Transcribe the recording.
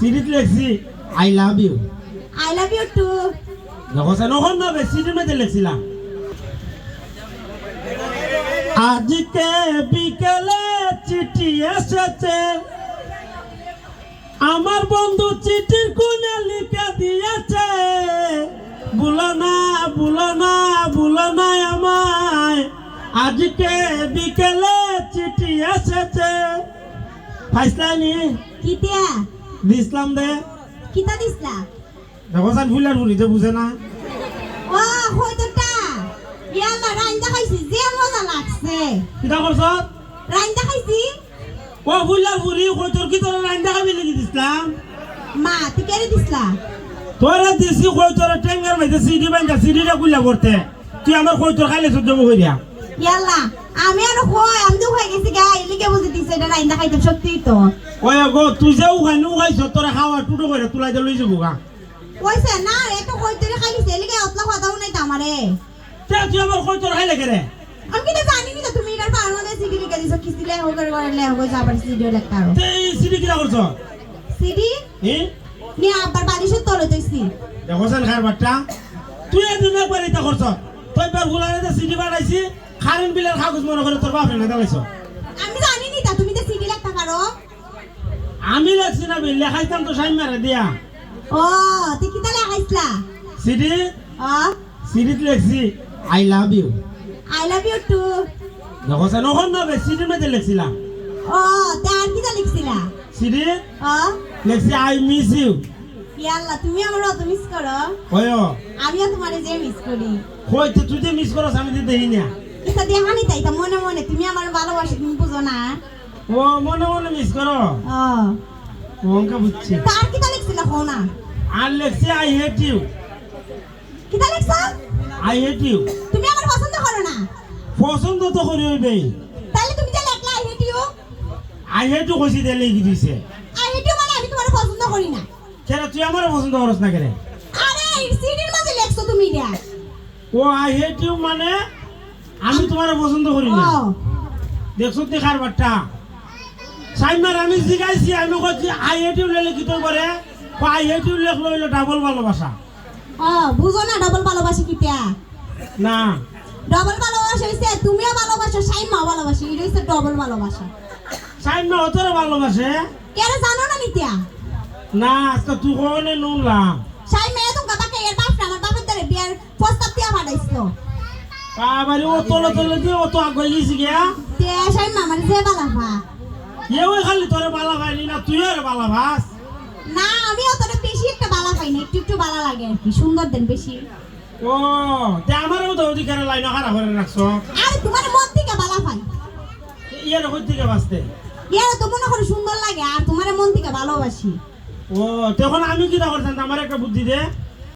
Series লেখছি I love you I love you too দেখো নখন নবে সিরিজ মধ্যে লেখছিলাম আজকে বিকেলে চিঠি এসেছে। আমার বন্ধু চিঠির কোণে লিখে দিয়েছে। বুলো না বুলো না বুলো না আমায়। আজকে বিকেলে চিঠি এসেছে। ফাইসলানি কিতিয়া? দিসলাম দে। কিতা দিছলা দেখো সান ফুলার ফুলিতে বুঝে না? ও হয়তোটা ইয়াল্লা রাইন্দা খাইছি যে মজা লাগছে। কিতা করছ রাইন্দা খাইছি ও ফুলার ফুরি কই তোর কি তোর রান্দা খাবি লিখি দিসলাম মা তুই কেড়ে দিছলা তোরা দিছি কই তোর টেঙ্গার মাইতে সিডি বাইন্দা সিডিটা কুলা করতে তুই আমার কই তোর খাইলে সহ্য কইরা ইয়াল্লা আমি আর কই আমি তো হয়ে গেছি গা। এলিকে বুঝে দিছে এটা রাইন্দা খাইতে সত্যি তো। ওই গো তুই যে উখাই নু খাইছ তোরা খাওয়া টুটো করে তুলাই দে লই যাব গা। কইছে না একটু কই তোরে খাইছে এলিকে অতলা কথাও নাই তো আমারে। তে তুই আমার কই তোর খাইলে কেরে আমি কিন্তু জানি নি তুমি এটার পারমানে সিডি লিখে দিছো কিস্তি লে হোক করে লে হোক যাবার সিডিও লেখা আরও। তে সিডি কিরা করছ? সিডি? হি? নি আব্বার বালিশের তলে তৈছি দেখো সান খার বাট্টা তুই এদিন একবার এটা করছ। তুই বার গুলারে সিডি বানাইছি খারেন বিলের কাগজ মনে করে তোর বাপে না দাঁড়াইছ আমি লেখছি না বিল লেখাইতাম তো সাইন মারা দিয়া। ও তুই কি তাহলে আইসলা সিডি? ও সিডিত লেখছি I love you. I love you too. দেখো সান ওখান নবে সিডির মধ্যে লেখছিলাম ও তা আর কি তা লিখছিলা? সিডি? ও লেখছি আই মিস ইউ। ইয়াল্লা তুমি আমার অত মিস করো ওই আমিও তোমারে যে মিস করি। কই তুই যে মিস করছ আমি তো দেখি না এটা দেখানি তাই তা মনে মনে তুমি আমার ভালোবাসি তুমি বুঝো না। ও মনে মনে মিস করো। ওকে বুঝছি। তার কি লিখছিলা হো না? আর লেখছি আই হেট ইউ কি লিখছ? আই হেট ইউ তুমি আমার পছন্দ করো না। পছন্দ তো করি হইবে তাহলে তুমি যে লেখলা I hate you I hate you কইছি দে লিখি দিছে। আই হেট ইউ মানে আমি তোমার পছন্দ করি না। কেন তুই আমার পছন্দ করছ না কেন? আরে সিডির মাঝে লেখছো তুমি এটা। ও আই হেট ইউ মানে আমি তোমার পছন্দ করি না। দেখছ দেখার বাট্টা সাইমার আমি শিখাইছি আমি কইছি আই হেট ইউ লেলে কি তোর করে আই হেট ইউ লেখলো হইল ডাবল ভালোবাসা। ও বুঝো না ডবল ভালোবাসি কিটা না। ডবল ভালোবাসা হইছে তুমিও ভালোবাসো সাইমাও ভালোবাসি এটা হইছে ডাবল ভালোবাসা। সাইমা অতরে ভালোবাসে। কেন জানো না নিত্যা না আজকে তুই কোনে নুনলাম সাইমা এত বাবাকে এর বাপ আমার বাপের দ্বারা বিয়ার প্রস্তাব দিয়া পাঠাইছিল। বাবারে ও তলে তলে দিয়ে ও তো আগে গেছি গিয়া। তে সাইমা আমার যে বালাফা এ ওই খালি তোরে বালা খাইনি না তুই আর বালা ভাস না আমি অতটা বেশি একটা বালা একটু একটু বালা লাগে আর কি সুন্দর দেন বেশি। ও তে আমারও তো অধিকারে লাইন খারাপ করে রাখছো? আরে তোমার মন থেকে বালা পাই ইয়ার কই থেকে বাঁচতে। ইয়ার তো মনে করে সুন্দর লাগে আর তোমার মন থেকে ভালোবাসি। ও তখন আমি কি করতাম? আমার একটা বুদ্ধি দে।